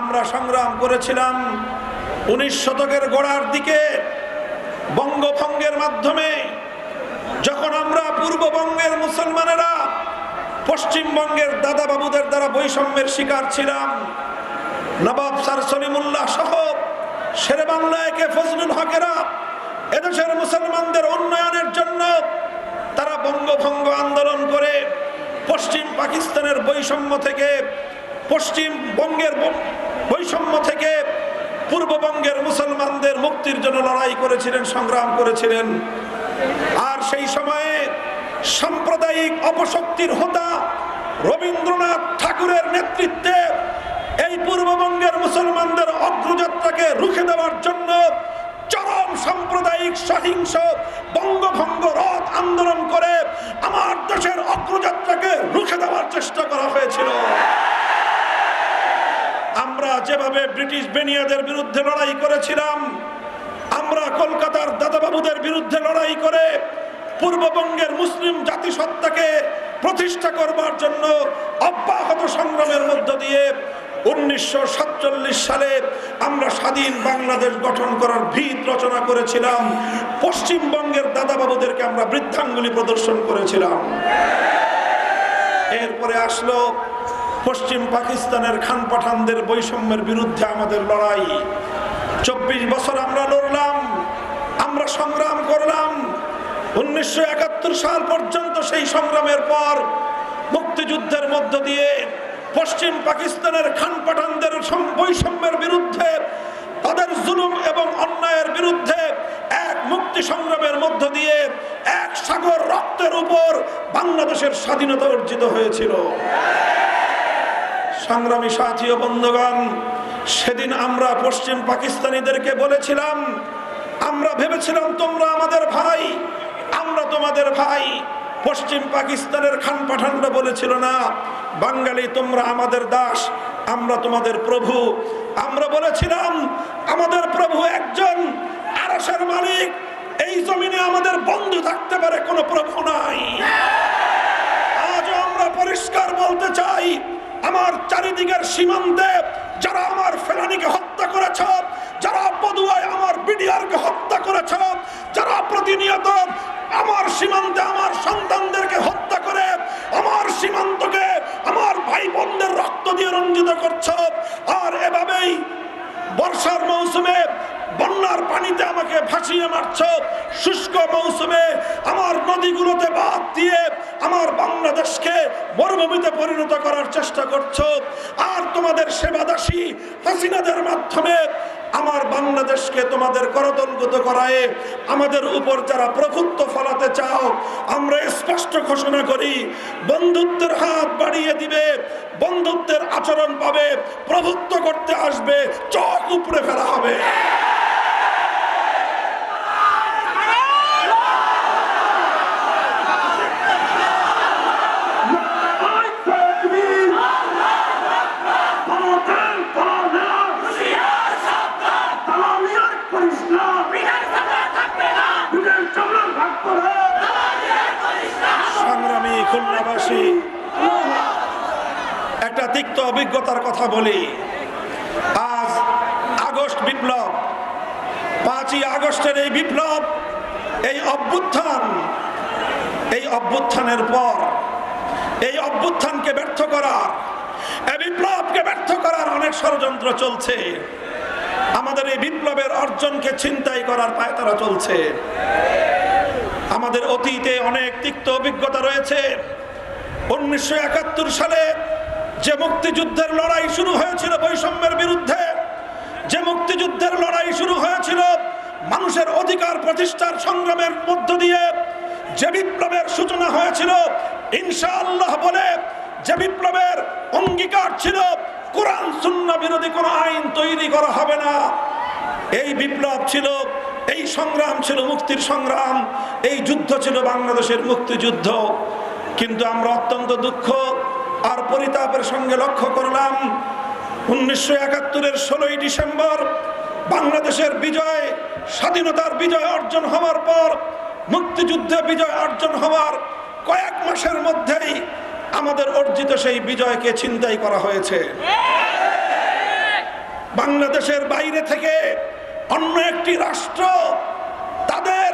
আমরা সংগ্রাম করেছিলাম উনিশ শতকের গোড়ার দিকে বঙ্গভঙ্গের মাধ্যমে। যখন আমরা পূর্ববঙ্গের মুসলমানেরা পশ্চিমবঙ্গের দাদা বাবুদের দ্বারা বৈষম্যের শিকার ছিলাম, নবাব স্যার সলিমুল্লাহ সহ শেরে বাংলায় কে ফজলুল হকেরা এদেশের মুসলমানদের উন্নয়নের জন্য তারা বঙ্গভঙ্গ আন্দোলন করে পশ্চিম পাকিস্তানের বৈষম্য থেকে পশ্চিমবঙ্গের বৈষম্য থেকে পূর্ববঙ্গের মুসলমানদের মুক্তির জন্য লড়াই করেছিলেন, সংগ্রাম করেছিলেন। আর সেই সময়ে সাম্প্রদায়িক অপশক্তির হোতা রবীন্দ্রনাথ ঠাকুরের নেতৃত্বে এই পূর্ববঙ্গের মুসলমানদের অগ্রযাত্রাকে রুখে দেওয়ার জন্য চরম সাম্প্রদায়িক সহিংস বঙ্গভঙ্গ রথ আন্দোলন করে আমার দেশের অগ্রযাত্রাকে রুখে দেওয়ার চেষ্টা করা হয়েছিল। আমরা যেভাবে ব্রিটিশ বেনিয়াদের বিরুদ্ধে লড়াই করেছিলাম, আমরা কলকাতার দাদাবাবুদের বিরুদ্ধে লড়াই করে পূর্ববঙ্গের মুসলিম জাতিসত্তাকে প্রতিষ্ঠা করবার জন্য অব্যাহত সংগ্রামের মধ্য দিয়ে উনিশশো সাতচল্লিশ সালে আমরা স্বাধীন বাংলাদেশ গঠন করার ভিত রচনা করেছিলাম। পশ্চিমবঙ্গের দাদাবাবুদেরকে আমরা বৃদ্ধাঙ্গুলি প্রদর্শন করেছিলাম। এরপরে আসলো পশ্চিম পাকিস্তানের খান পাঠানদের বৈষম্যের বিরুদ্ধে আমাদের লড়াই। চব্বিশ বছর আমরা লড়লাম, আমরা সংগ্রাম করলাম। উনিশশো একাত্তর সাল পর্যন্ত সেই সংগ্রামের পর মুক্তিযুদ্ধের মধ্য দিয়ে পশ্চিম পাকিস্তানের খান পাঠানদের বৈষম্যের বিরুদ্ধে, তাদের জুলুম এবং অন্যায়ের বিরুদ্ধে এক মুক্তি সংগ্রামের মধ্য দিয়ে এক সাগর রক্তের উপর বাংলাদেশের স্বাধীনতা অর্জিত হয়েছিল। সংগ্রামী সাথী ও বন্ধুগণ, সেদিন আমরা পশ্চিম পাকিস্তানিদেরকে বলেছিলাম, আমরা ভেবেছিলাম তোমরা আমাদের ভাই, আমরা তোমাদের ভাই। পশ্চিম পাকিস্তানের খান পাঠানরা বলেছিল, না, বাঙালি তোমরা আমাদের দাস, আমরা তোমাদের প্রভু। আমরা বলেছিলাম, আমাদের প্রভু একজন আরসের মালিক, এই জমিনে আমাদের বন্ধু থাকতে পারে, কোনো প্রভু নাই। আজও আমরা পরিষ্কার বলতে চাই আমার চারিদিকের সীমান্তে যারা আমার ফেলানিকে হত্যা করেছ, যারা পদুয়ায় আমার বিডিআরকে হত্যা করেছ, যারা প্রতিনিয়ত আমার সীমান্তে আমার সন্তানদেরকে হত্যা করে, আমার সীমান্তকে আমার ভাই বোনদের রক্ত দিয়ে রঞ্জিত করছ। আর এভাবেই বর্ষার মৌসুমে বন্যার পানিতে আমাকে ভাসিয়ে মারছ। শুষ্ক মৌসুমে আমার নদীগুলোতে বাদ দিয়ে আমার বাংলাদেশকে মরুভূমিতে পরিণত করার চেষ্টা করছ। আর তোমাদের সেবাদাসী হাসিনাদের মাধ্যমে আমার বাংলাদেশকে তোমাদের করতলগত করায় আমাদের উপর যারা প্রভুত্ব ফলাতে চাও, আমরা স্পষ্ট ঘোষণা করি, বন্ধুত্বের হাত বাড়িয়ে দিবে, বন্ধুত্বের আচরণ পাবে, প্রভুত্ব করতে আসবে, চোখ উপড়ে ফেলা হবে। তিক্ত অভিজ্ঞতার কথা বলি। আজ আগস্ট বিপ্লব। পাঁচই আগস্টের এই বিপ্লব, এই অভ্যুত্থান, এই অভ্যুত্থানের পর, এই অভ্যুত্থানকে ব্যর্থ করার, এই বিপ্লবকে ব্যর্থ করার অনেক ষড়যন্ত্র চলছে। আমাদের এই বিপ্লবের অর্জনকে ছিনতাই করার পায়তারা চলছে। আমাদের অতীতে অনেক তিক্ত অভিজ্ঞতা রয়েছে। উনিশশো একাত্তর সালে যে মুক্তিযুদ্ধের লড়াই শুরু হয়েছিল বৈষম্যের বিরুদ্ধে, যে মুক্তিযুদ্ধের লড়াই শুরু হয়েছিল মানুষের অধিকার প্রতিষ্ঠার সংগ্রামের মধ্য দিয়ে, যে বিপ্লবের সূচনা হয়েছিল, ইনশাআল্লাহ বলে যে বিপ্লবের অঙ্গীকার ছিল, কোরআন শূন্য বিরোধী কোনো আইন তৈরি করা হবে না। এই বিপ্লব ছিল, এই সংগ্রাম ছিল মুক্তির সংগ্রাম, এই যুদ্ধ ছিল বাংলাদেশের মুক্তিযুদ্ধ। কিন্তু আমরা অত্যন্ত দুঃখ আর পরিতাপের সঙ্গে লক্ষ্য করলাম, উনিশশো একাত্তরের ষোলোই ডিসেম্বর বাংলাদেশের বিজয়, স্বাধীনতার বিজয় অর্জন হওয়ার পর, মুক্তিযুদ্ধে বিজয় অর্জন হওয়ার কয়েক মাসের মধ্যেই আমাদের অর্জিত সেই বিজয়কে ছিনতাই করা হয়েছে। বাংলাদেশের বাইরে থেকে অন্য একটি রাষ্ট্র তাদের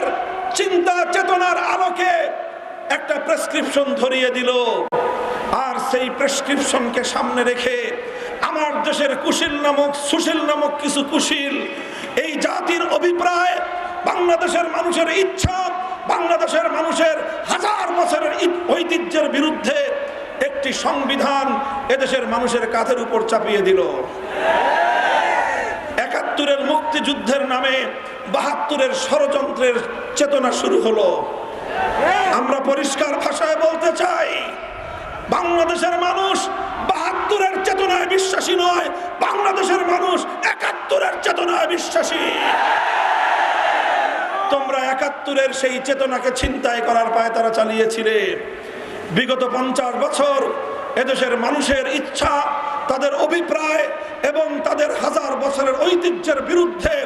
চিন্তা চেতনার আলোকে একটা প্রেসক্রিপশন ধরিয়ে দিল। আর সেই প্রেসক্রিপশনকে সামনে রেখে আমার দেশের কুশিল নামক, সুশীল নামক কিছু কুশীল, এই জাতির অভিপ্রায় বাংলাদেশের মানুষের ইচ্ছা, বাংলাদেশের মানুষের হাজার বছরের ঐতিহ্যের বিরুদ্ধে একটি সংবিধান এদেশের মানুষের কাঁধের উপর চাপিয়ে দিল। একাত্তরের মুক্তিযুদ্ধের নামে বাহাত্তরের ষড়যন্ত্রের চেতনা শুরু হলো। আমরা পরিষ্কার ভাষায় বলতে চাই বাংলাদেশের মানুষ বাহাত্তরের চেতনায় বিশ্বাসী নয়, বাংলাদেশের মানুষ একাত্তরের চেতনায় বিশ্বাসী। তোমরা একাত্তরের সেই চেতনাকে ছিনতাই করার পায় তারা চালিয়েছিলে। বিগত পঞ্চাশ বছর এদেশের মানুষের ইচ্ছা, তাদের অভিপ্রায় এবং তাদের হাজার বছরের ঐতিহ্যের বিরুদ্ধে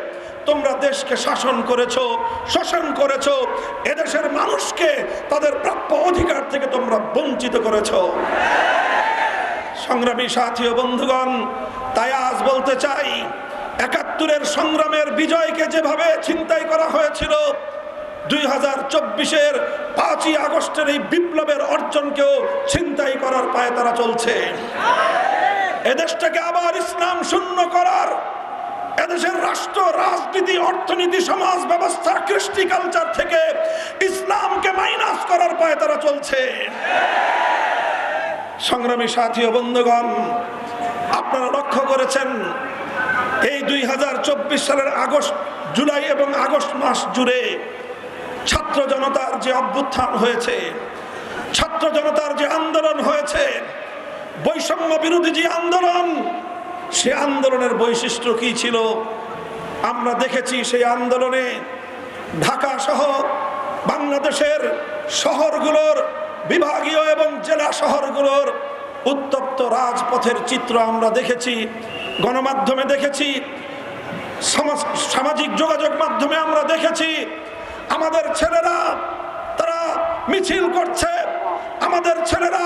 তোমরা দেশকে শাসন করেছ, শোষণ করেছ, এদেশের মানুষকে তাদের প্রাপ্য অধিকার থেকে তোমরা বঞ্চিত করেছ। সংগ্রামী সাথী ও বন্ধুগণ, তাই আজ বলতে চাই, একাত্তরের সংগ্রামের বিজয়কে যেভাবে ছিনতাই করা হয়েছিল, দুই হাজার চব্বিশের পাঁচই আগস্টের এই বিপ্লবের অর্জনকেও ছিনতাই করার পায়ে তারা চলছে। এদেশটাকে আবার ইসলাম শূন্য করার এদেশের রাষ্ট্র, রাজনীতি, অর্থনীতি, সমাজ ব্যবস্থা, কৃষ্টি কালচার থেকে ইসলামকে মাইনাস করার পায়ে তারা চলছে। সংগ্রামী সাথী ও বন্ধুগণ, আপনারা লক্ষ্য করেছেন, এই দুই হাজার চব্বিশ সালের আগস্ট, জুলাই এবং আগস্ট মাস জুড়ে ছাত্র জনতার যে অভ্যুত্থান হয়েছে, ছাত্র জনতার যে আন্দোলন হয়েছে, বৈষম্য বিরোধী যে আন্দোলন সে আন্দোলনের বৈশিষ্ট্য কি ছিল? আমরা দেখেছি সেই আন্দোলনে ঢাকা সহ বাংলাদেশের শহরগুলোর বিভাগীয় এবং জেলা শহরগুলোর উত্তপ্ত রাজপথের চিত্র আমরা দেখেছি, গণমাধ্যমে দেখেছি সামাজিক যোগাযোগ মাধ্যমে আমরা দেখেছি। আমাদের ছেলেরা তারা মিছিল করছে, আমাদের ছেলেরা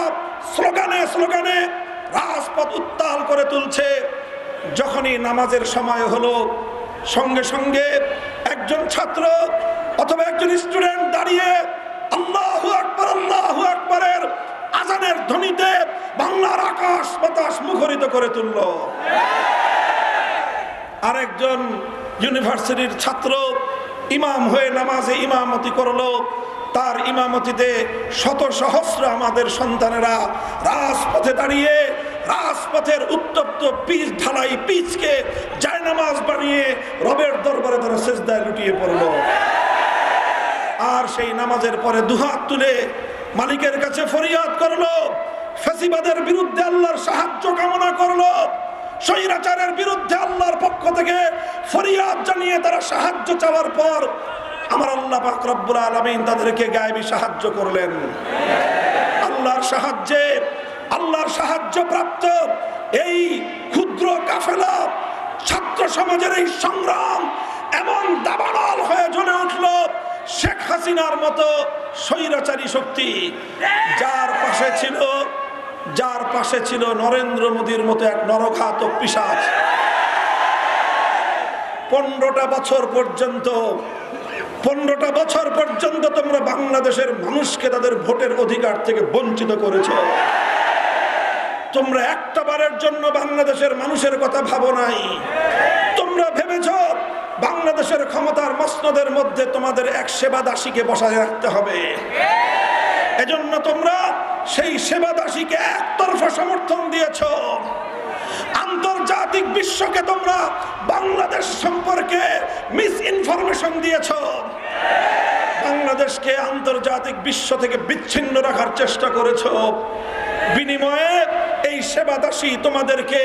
স্লোগানে স্লোগানে রাজপথ উত্তাল করে তুলছে। যখনই নামাজের সময় হলো, সঙ্গে সঙ্গে একজন ছাত্র অথবা একজন স্টুডেন্ট দাঁড়িয়ে আল্লাহু আকবার, আল্লাহু আকবারের আজানের ধ্বনিতে বাংলার আকাশ বাতাস মুখরিত করে তুললো। আরেকজন ইউনিভার্সিটির ছাত্র ইমাম হয়ে নামাজে ইমামতি করল। তার ইমামতিতে শত সহস্র আমাদের সন্তানেরা রাজপথে দাঁড়িয়ে, রাজপথের উত্তপ্ত পিচ ঢালাই পিচকে যায় নামাজ বানিয়ে রবের দরবারে তারা শেষদায় লুটিয়ে পড়ল। আর সেই নামাজের পরে দুহাত তুলে মালিকের কাছে ফরিয়াদ করল, ফেসিবাদের বিরুদ্ধে আল্লাহর সাহায্য কামনা করল, স্বৈরাচারের বিরুদ্ধে আল্লাহর পক্ষ থেকে ফরিয়াদ জানিয়ে তারা সাহায্য চাওয়ার পর আমার আল্লাহ রব্বুল আলামিন তাদেরকে গায়েবী সাহায্য করলেন। আল্লাহর সাহায্যে, আল্লাহর সাহায্য প্রাপ্ত এই ক্ষুদ্র কাফেলা ছাত্র সমাজের এই সংগ্রাম এমন দাবানল হয়ে জ্বলে উঠল, শেখ হাসিনার মতো স্বৈরাচারী শক্তি। যার পাশে ছিল, যার পাশে ছিল নরেন্দ্র মোদীর মতো এক নরঘাতক পিসাচ। পনেরোটা বছর পর্যন্ত পনেরোটা বছর পর্যন্ত তোমরা বাংলাদেশের মানুষকে তাদের ভোটের অধিকার থেকে বঞ্চিত করেছ। তোমরা একটা বারের জন্য বাংলাদেশের মানুষের কথা ভাবো নাই। তোমরা ভেবেছ বাংলাদেশের ক্ষমতার মসনদের মধ্যে তোমাদের এক সেবা দাসীকে বসায় রাখতে হবে। এজন্য তোমরা সেই সেবা দাসীকে একতরফা সমর্থন দিয়েছ। আন্তর্জাতিক বিশ্বকে তোমরা বাংলাদেশ সম্পর্কে মিস ইনফরমেশন দিয়েছ। বাংলাদেশকে আন্তর্জাতিক বিশ্ব থেকে বিচ্ছিন্ন রাখার চেষ্টা করেছ। বিনিময়ে এই সেবা দাসী তোমাদেরকে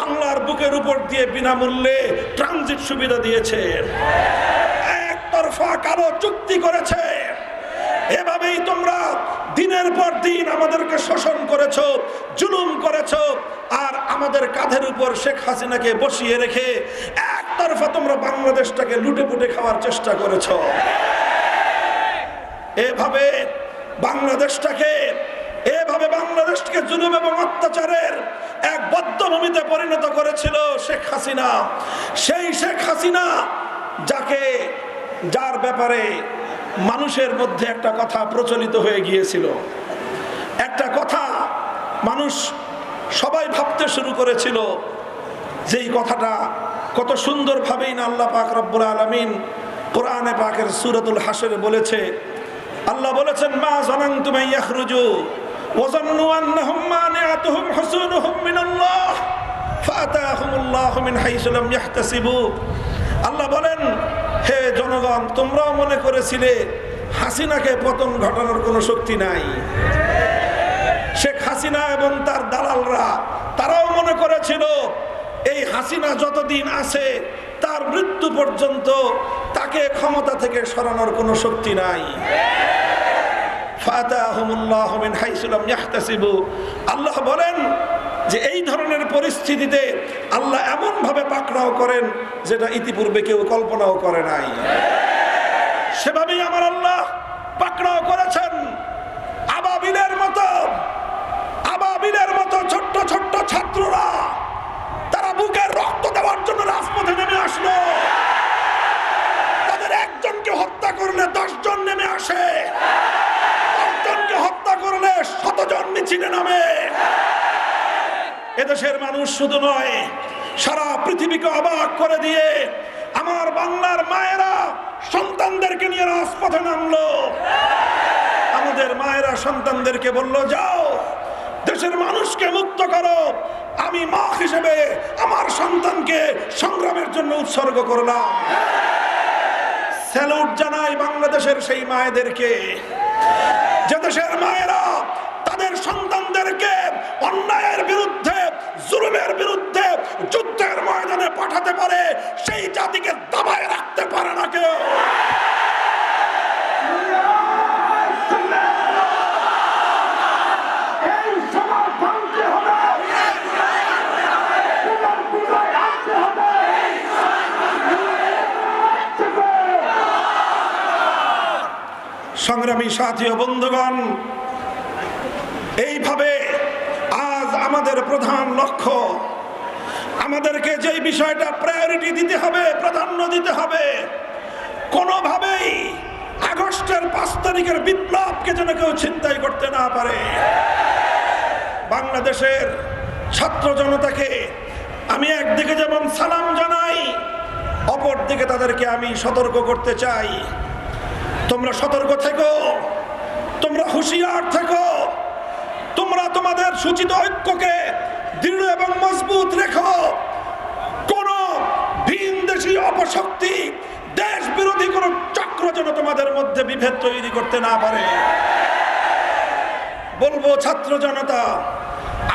বাংলার বুকের উপর দিয়ে বিনামূল্যে ট্রানজিট সুবিধা দিয়েছে। একতরফা কালো চুক্তি করেছে। এভাবেই তোমরা দিনের পর দিন আমাদেরকে শোষণ করেছ, জুলুম করেছ, আর আমাদের কাঁধের উপর শেখ হাসিনাকে বসিয়ে রেখে একতরফা তোমরা বাংলাদেশটাকে লুটে পুটে খাওয়ার চেষ্টা করেছ। এভাবে বাংলাদেশটাকে, এভাবে বাংলাদেশকে জুলুম এবং অত্যাচারের এক বদ্ধভূমিতে পরিণত করেছিল শেখ হাসিনা। সেই শেখ হাসিনা যাকে, যার ব্যাপারে মানুষের মধ্যে একটা কথা প্রচলিত হয়ে গিয়েছিল। একটা কথা মানুষ সবাই ভাবতে শুরু করেছিল যেই কথাটা কত সুন্দরভাবেই না আল্লাহ পাক রব্বুল আলমিন কোরআনে পাকের সুরতুল হাসরে বলেছে। আল্লাহ বলেছেন, মা জানাং তুমি ইয়াখরুজু ওয়াজান্নু আন্নাহুম মানিআতুহুম হুসুনুহুম মিনাল্লাহ ফাতাহুমুল্লাহু মিন হাইসু লাম ইয়াহতাসিবু। আল্লাহ বলেন, হে জনগণ, তোমরাও মনে করেছিলে হাসিনাকে পতন ঘটানোর কোনো শক্তি নাই। শেখ হাসিনা এবং তার দালালরা, তারাও মনে করেছিল এই হাসিনা যতদিন আছে, তার মৃত্যু পর্যন্ত তাকে ক্ষমতা থেকে সরানোর কোনো শক্তি নাই। আল্লাহ বলেন যে এই ধরনের পরিস্থিতিতে আল্লাহ এমন ভাবে পাকড়াও করেন যেটা ইতিপূর্বে কেউ কল্পনাও করে নাই। সেভাবেই আমার আল্লাহ পাকড়াও করেছেন। আবাবিলের মতো আবাবিলের মতো ছোট্ট ছোট্ট ছাত্ররা জন্য রাজপথে নেমে আসলো। তাদের একজনকে হত্যা করলে দশজন নেমে আসে। হত্যা করলে শতজন মিছিলে নামে। এদেশের মানুষ শুধু নয়, সারা পৃথিবীকে অবাক করে দিয়ে আমার বাংলার মায়েরা সন্তানদেরকে নিয়ে রাজপথে নামলো। আমাদের মায়েরা সন্তানদেরকে বলল, যাও, দেশের মানুষকে মুক্ত করো আমি মা হিসেবে আমার সন্তানকে সংগ্রামের জন্য উৎসর্গ করলাম। স্যালুট জানাই বাংলাদেশের সেই মায়েদেরকে। যে দেশের মায়েরা তাদের সন্তানদেরকে অন্যায়ের বিরুদ্ধে, জুলুমের বিরুদ্ধে যুদ্ধের ময়দানে পাঠাতে পারে, সেই জাতিকে দাবায় রাখতে পারে না কেউ এই সমাজ ভাঙতে হবে পুনর বিজয় আনতে হবে সংগ্রামী সাথী ও বন্ধুগণ, এইভাবে আজ আমাদের প্রধান লক্ষ্য, আমাদেরকে যেই বিষয়টা প্রায়োরিটি দিতে হবে, প্রাধান্য দিতে হবে, কোনোভাবেই আগস্টের পাঁচ তারিখের বিপ্লবকে যেন কেউ চিন্তাই করতে না পারে। বাংলাদেশের ছাত্র জনতাকে আমি একদিকে যেমন সালাম জানাই অপর দিকে তাদেরকে আমি সতর্ক করতে চাই। তোমরা সতর্ক থেকো। তোমরা হুঁশিয়ার থেকো। তোমরা তোমাদের সূচিত ঐক্যকে দৃঢ় এবং মজবুত রেখো। কোন ভিন দেশি অপশক্তি দেশ বিরোধী কোন চক্র যেন তোমাদের মধ্যে বিভেদ তৈরি করতে না পারে। বলব, ছাত্র জনতা,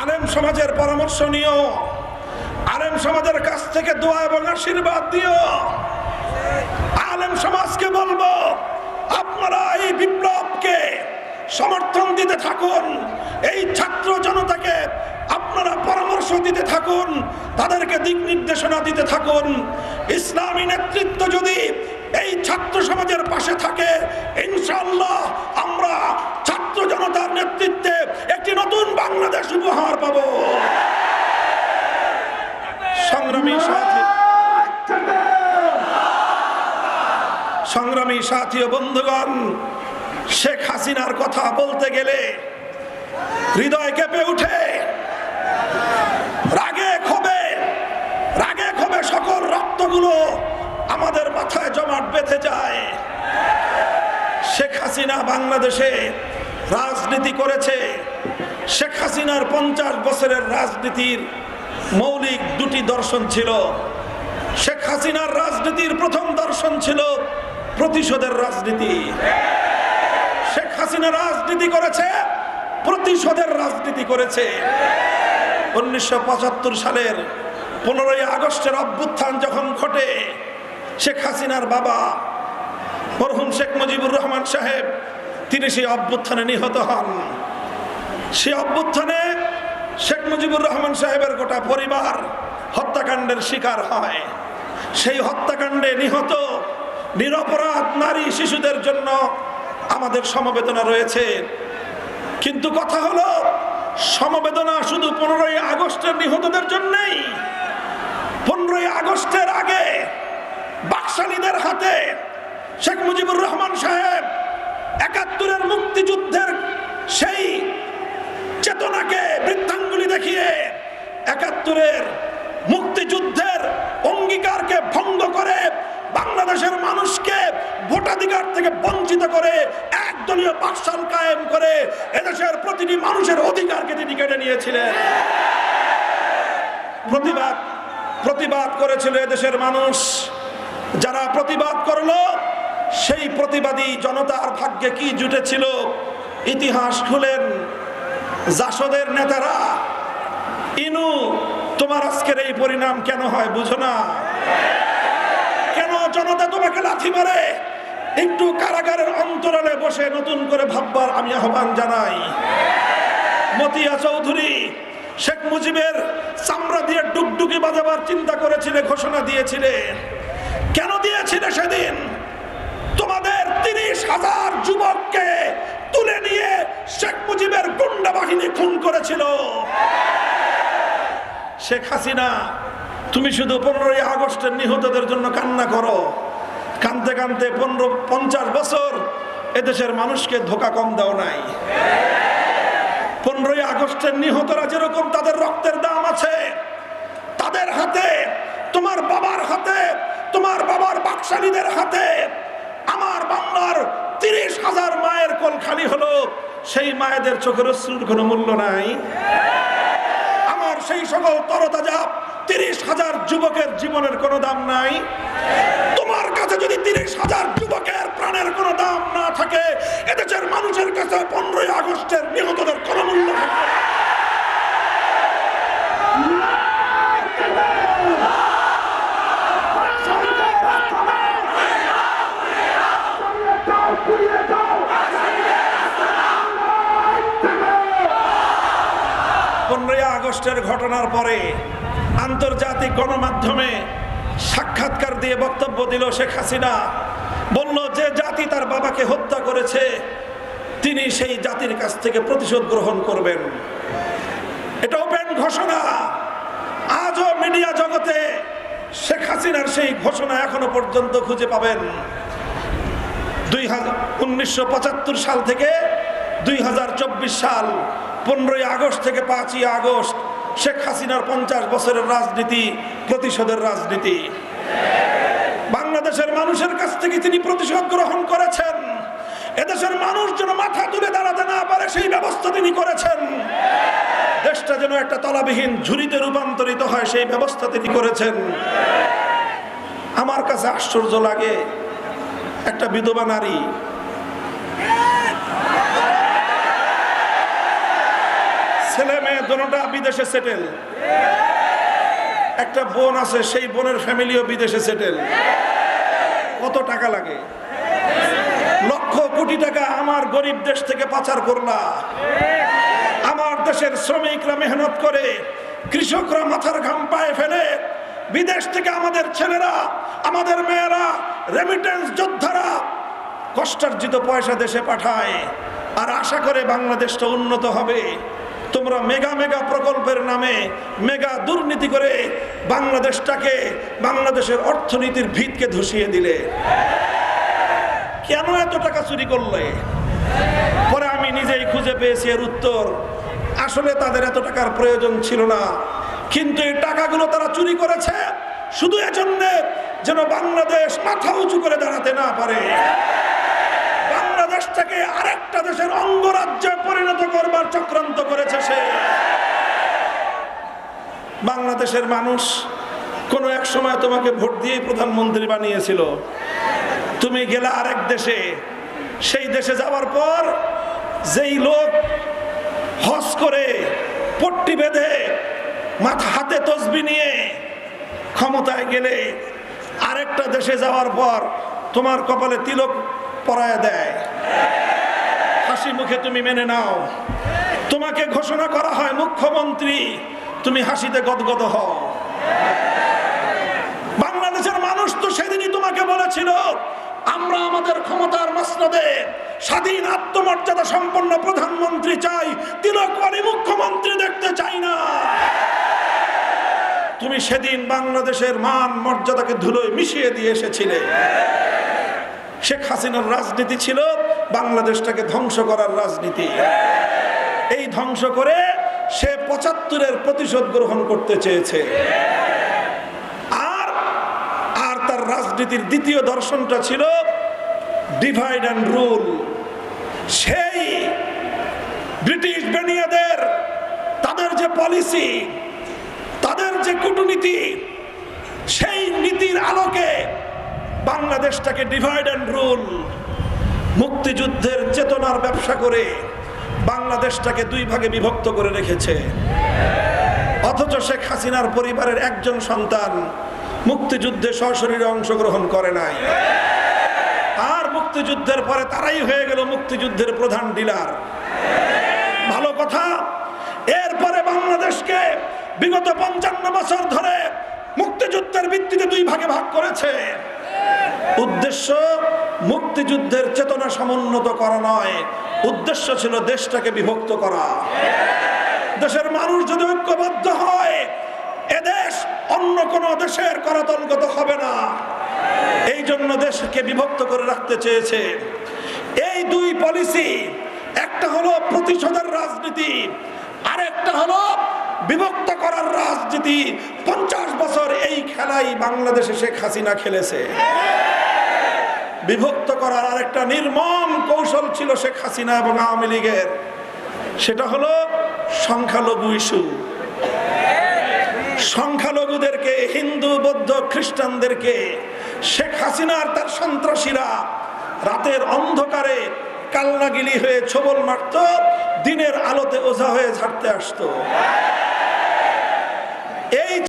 আলেম সমাজের পরামর্শ নিও। আলেম সমাজের কাছ থেকে দোয়া এবং আশীর্বাদ দিও আলেম সমাজকে বলব আপনারা এই বিপ্লবকে সমর্থন দিতে থাকুন। এই ছাত্র জনতাকে আপনারা পরামর্শ দিতে থাকুন, তাদেরকে দিক নির্দেশনা দিতে থাকুন। ইসলামী নেতৃত্ব যদি এই ছাত্র সমাজের পাশে থাকে ইনশাল্লাহ আমরা ছাত্র জনতার নেতৃত্বে একটি নতুন বাংলাদেশ উপহার পাবো। সংগ্রামী সাথী। সংগ্রামী সাথী ও বন্ধুগণ, শেখ হাসিনার কথা বলতে গেলে হৃদয় কেঁপে উঠে। রাগে ক্ষোভে রাগে ক্ষোভে সকল রক্তগুলো আমাদের মাথায় জমাট বেঁধে যায়। শেখ হাসিনা বাংলাদেশে রাজনীতি করেছে। শেখ হাসিনার পঞ্চাশ বছরের রাজনীতির মৌলিক দুটি দর্শন ছিল। শেখ হাসিনার রাজনীতির প্রথম দর্শন ছিল প্রতিশোধের রাজনীতি। শেখ হাসিনা রাজনীতি করেছে, প্রতিশোধের রাজনীতি করেছে। উনিশশো পঁচাত্তর সালের পনেরোই আগস্টের অভ্যুত্থান যখন ঘটে, শেখ হাসিনার বাবা মরহুম শেখ মুজিবুর রহমান সাহেব, তিনি সেই অভ্যুত্থানে নিহত হন। সেই অভ্যুত্থানে শেখ মুজিবুর রহমান সাহেবের গোটা পরিবার হত্যাকাণ্ডের শিকার হয়। সেই হত্যাকাণ্ডে নিহত নিরপরাধ নারী শিশুদের জন্য আমাদের সমবেদনা রয়েছে। কিন্তু কথা হলো, সমবেদনা শুধু পনেরোই আগস্টের নিহতদের জন্যই। পনেরোই আগস্টের আগে বাকশালীদের হাতে শেখ মুজিবুর রহমান সাহেব একাত্তরের মুক্তিযুদ্ধের সেই চেতনাকে বৃদ্ধাঙ্গুলি দেখিয়ে একাত্তরের মুক্তিযুদ্ধের অঙ্গীকারকে ভঙ্গ করে বাংলাদেশের মানুষকে ভোটাধিকার থেকে বঞ্চিত করে একদলীয় বাকশাল কায়েম করে এদেশের প্রতিটি মানুষের অধিকারকে তিনি কেটে নিয়েছিলেন। প্রতিবাদ প্রতিবাদ করেছিল এদেশের মানুষ। যারা প্রতিবাদ করল, সেই প্রতিবাদী জনতার ভাগ্যে কি জুটেছিল? ইতিহাস খুলেন জাসদের নেতারা। ইনু, তোমার আজকের এই পরিণাম কেন হয় বুঝো না? জনতা তোমাকে লাথি মারে। একটু কারাগারের অন্তরালে বসে নতুন করে ভাববার আমি আহ্বান জানাই। মতিয়া চৌধুরী, শেখ মুজিবের চামড়া দিয়ে ডুগডুগি বাজাবার চিন্তা করেছিলে, ঘোষণা দিয়েছিলে। কেন দিয়েছিলে সেদিন? তোমাদের তিরিশ হাজার যুবককে তুলে নিয়ে শেখ মুজিবের গুন্ডা বাহিনী খুন করেছিল। শেখ হাসিনা তুমি শুধু পনেরোই আগস্টের নিহতদের জন্য কান্না করো। কানতে কানতে পনেরো, পঞ্চাশ বছর এদেশের মানুষকে ধোকা কম দাও নাই। পনেরোই আগস্টের নিহতরা যেরকম তাদের রক্তের দাম আছে, তাদের হাতে, তোমার বাবার হাতে, তোমার বাবার বাকশালীদের হাতে, আমার বাংলার তিরিশ হাজার মায়ের কোল খালি হলো, সেই মায়েদের চোখের অশ্রুর কোনো মূল্য নাই। আমার সেই সকল তরতাজা তিরিশ হাজার যুবকের জীবনের কোনো দাম নাই। তোমার কাছে যদি তিরিশ হাজার যুবকের প্রাণের কোনো দাম না থাকে, এদেশের মানুষের কাছে পনেরোই আগস্টের নিহতদের কোনো মূল্য পনেরোই আগস্টের ঘটনার পরে আন্তর্জাতিক গণমাধ্যমে সাক্ষাৎকার দিয়ে বক্তব্য দিল শেখ হাসিনা। বলল, যে জাতি তার বাবাকে হত্যা করেছে, তিনি সেই জাতির কাছ থেকে প্রতিশোধ গ্রহণ করবেন। এটা ওপেন ঘোষণা। আজও মিডিয়া জগতে শেখ হাসিনার সেই ঘোষণা এখনও পর্যন্ত খুঁজে পাবেন। দুই হাজার সাল থেকে দুই হাজার চব্বিশ সাল, পনেরোই আগস্ট থেকে পাঁচই আগস্ট শেখ হাসিনার পঞ্চাশ বছরের রাজনীতি, প্রতিশোধের রাজনীতি। বাংলাদেশের মানুষের কাছ থেকে তিনি প্রতিশোধ গ্রহণ করেছেন। এদেশের মানুষ যেন মাথা তুলে দাঁড়াতে না পারে, সেই ব্যবস্থা তিনি করেছেন। দেশটা যেন একটা তলাবিহীন ঝুড়িতে রূপান্তরিত হয়, সেই ব্যবস্থা তিনি করেছেন। আমার কাছে আশ্চর্য লাগে, একটা বিধবা নারী দোনোটা বিদেশে সেটেল একটা বোন আছে, সেই বোনের ফ্যামিলিও বিদেশে সেটেল কত টাকা লাগে? লক্ষ কোটি টাকা আমার গরিব দেশ থেকে পাচার করলা। আমার দেশের শ্রমিকরা মেহনত করে, কৃষকরা মাথার ঘাম পায়ে ফেলে। বিদেশ থেকে আমাদের ছেলেরা, আমাদের মেয়েরা রেমিটেন্স যোদ্ধারা কষ্টার্জিত পয়সা দেশে পাঠায়। আর আশা করে বাংলাদেশটা উন্নত হবে। তোমরা মেগা মেগা প্রকল্পের নামে মেগা দুর্নীতি করে বাংলাদেশটাকে, বাংলাদেশের অর্থনীতির ভিতকে ধসিয়ে দিলে। কেন এত টাকা চুরি করলে? পরে আমি নিজেই খুঁজে পেয়েছি এর উত্তর। আসলে তাদের এত টাকার প্রয়োজন ছিল না। কিন্তু এই টাকাগুলো তারা চুরি করেছে শুধু এজন্য যেন বাংলাদেশ মাথা উঁচু করে দাঁড়াতে না পারে। বাংলাদেশটাকে আরেকটা দেশের অঙ্গরাজ্যে পরিণত করবার চক্রান্ত করেছে সে। বাংলাদেশের মানুষ কোনো এক সময় তোমাকে ভোট দিয়ে প্রধানমন্ত্রী বানিয়েছিল। তুমি গেলে আরেক দেশে, সেই দেশে যাওয়ার পর যেই লোক হজ করে, পট্টি বেঁধে, মাথা হাতে তসবি নিয়ে ক্ষমতায় গেলে আরেকটা দেশে যাওয়ার পর তোমার কপালে তিলক পরায় দেয়। হাসি মুখে তুমি মেনে নাও। তোমাকে ঘোষণা করা হয়, মুখ্যমন্ত্রী, তুমি হাসিতে গদগদ হও। বাংলাদেশের মানুষ তো সেদিনই তোমাকে বলেছিল, আমরা আমাদের ক্ষমতার মসনদে স্বাধীন আত্মমর্যাদা সম্পন্ন প্রধানমন্ত্রী চাই তিলকবাড়ি মুখ্যমন্ত্রী দেখতে চাই না। তুমি সেদিন বাংলাদেশের মান, মর্যাদাকে ধুলোয় মিশিয়ে দিয়ে এসেছিলে। শেখ হাসিনার রাজনীতি ছিল বাংলাদেশটাকে ধ্বংস করার রাজনীতি। এই ধ্বংস করে সে পঁচাত্তরের প্রতিশোধ গ্রহণ করতে চেয়েছে। আর আর তার রাজনীতির দ্বিতীয় দর্শনটা ছিল ডিভাইড অ্যান্ড রুল সেই ব্রিটিশ বেনিয়াদের তাদের যে পলিসি তাদের যে কূটনীতি, সেই নীতির আলোকে বাংলাদেশটাকে ডিভাইড অ্যান্ড রুল মুক্তিযুদ্ধের চেতনার ব্যবসা করে বাংলাদেশটাকে দুই ভাগে বিভক্ত করে রেখেছে। অথচ শেখ হাসিনার পরিবারের একজন সন্তান মুক্তিযুদ্ধে সশরীরে অংশগ্রহণ করে নাই। আর মুক্তিযুদ্ধের পরে তারাই হয়ে গেল মুক্তিযুদ্ধের প্রধান ডিলার। ভালো কথা, এরপরে বাংলাদেশকে বিগত পঞ্চান্ন বছর ধরে মুক্তিযুদ্ধের ভিত্তিতে দুই ভাগে ভাগ করেছে। উদ্দেশ্য মুক্তিযুদ্ধের চেতনা সমুন্নত করা নয়। উদ্দেশ্য ছিল দেশটাকে বিভক্ত করা। দেশের মানুষ যদি ঐক্যবদ্ধ হয় এদেশ অন্য কোন দেশের করাতলগত হবে না। এই জন্য দেশকে বিভক্ত করে রাখতে চেয়েছে। এই দুই পলিসি একটা হলো প্রতিশোধের রাজনীতি, আরেকটা হলো বিভক্ত করার রাজনীতি। পঞ্চাশ বছর এই খেলাই বাংলাদেশে শেখ হাসিনা খেলেছে। বিভক্ত করার আরেকটা নির্মম কৌশল ছিল শেখ হাসিনা এবং আওয়ামী লীগের। সেটা হলো সংখ্যালঘু ইস্যু। সংখ্যালঘুদেরকে, হিন্দু, বৌদ্ধ, খ্রিস্টানদেরকে, শেখ হাসিনার তার সন্ত্রাসীরা রাতের অন্ধকারে কাল্লাগিলি হয়ে ছবল মারত, দিনের আলোতে ওঝা হয়ে ঝাড়তে আসতো। এই